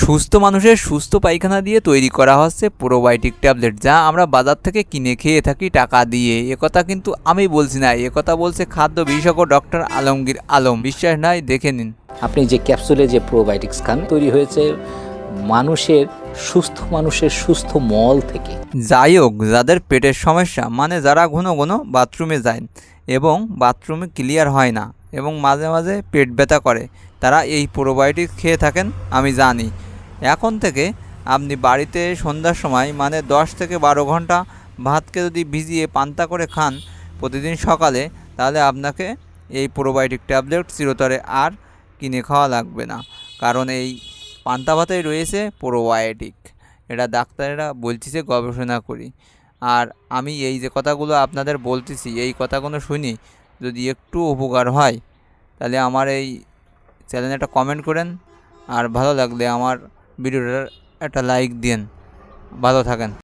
সুস্থ মানুষের সুস্থ পায়খানা দিয়ে তৈরি করা হচ্ছে প্রোবায়োটিক ট্যাবলেট যা আমরা বাজার থেকে কিনে খেয়ে থাকি টাকা দিয়ে। একথা কিন্তু আমি বলছি না একথা বলছে খাদ্য বিশেষজ্ঞ ডক্টর আলমগীর আলম। বিশ্বাস নাই দেখে নিন। আপনি যে ক্যাপসুলে যে প্রোবায়োটিক্স খান তৈরি হয়েছে মানুষের সুস্থ মানুষের সুস্থ মল থেকে। যাই হোক যাদের পেটের সমস্যা মানে যারা ঘন ঘন বাথরুমে যায় এবং বাথরুমে ক্লিয়ার হয় না এবং মাঝে মাঝে পেট ব্যথা করে তারা এই প্রোবায়োটিক খেয়ে থাকেন আমি জানি। এখন থেকে আপনি বাড়িতে সন্ধ্যার সময় মানে দশ থেকে বারো ঘণ্টা ভাতকে যদি ভিজিয়ে পান্তা করে খান প্রতিদিন সকালে, তাহলে আপনাকে এই প্রোবায়োটিক ট্যাবলেট চিরতরে আর কিনে খাওয়া লাগবে না। কারণ এই পান্তা ভাতেই রয়েছে প্রোবায়োটিক এটা ডাক্তারেরা বলতেছে গবেষণা করি। আর আমি এই যে কথাগুলো আপনাদের বলতেছি, এই কথাগুলো শুনি যদি একটু উপকার হয়, তাহলে আমার এই চ্যানেলটা কমেন্ট করেন। আর ভালো লাগলে আমার ভিডিওটার একটা লাইক দিন ভালো থাকেন।